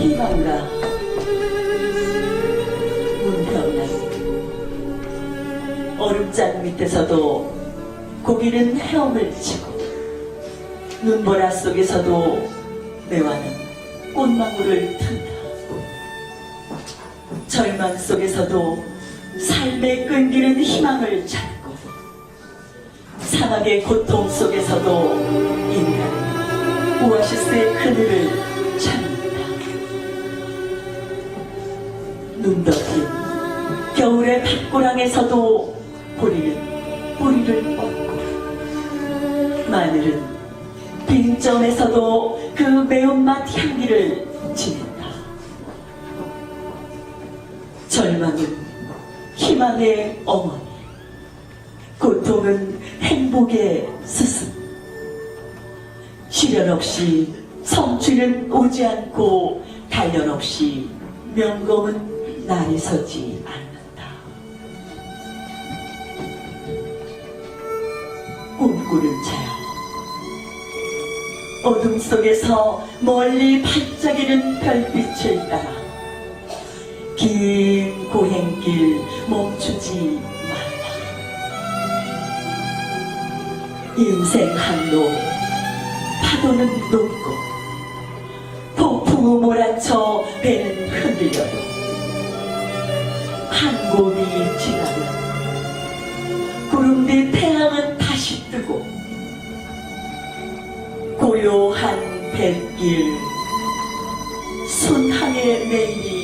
희망가 문평나 얼음장 밑에서도 고기는 헤엄을 치고 눈보라 속에서도 매화는 꽃망울을 튼다. 절망 속에서도 삶의 끈기는 희망을 찾고 사막의 고통 속에서도 인간은 오아시스의 그늘을 눈 덮인 겨울의 밭고랑에서도 보리는 뿌리를 뻗고 마늘은 빈점에서도 그 매운맛 향기를 지닌다. 절망은 희망의 어머니, 고통은 행복의 스승. 시련 없이 성취는 오지 않고 단련 없이 명검은 날이 서지 않는다. 꿈꾸는 자여. 어둠 속에서 멀리 반짝이는 별빛을 따라 긴 고행길 멈추지 말라. 인생 항로 파도는 높고 폭풍우 몰아쳐 배는 흔들려도 한 곰이 지나면 구름 뒤 태양은 다시 뜨고 고요한 뱃길 손항의 매일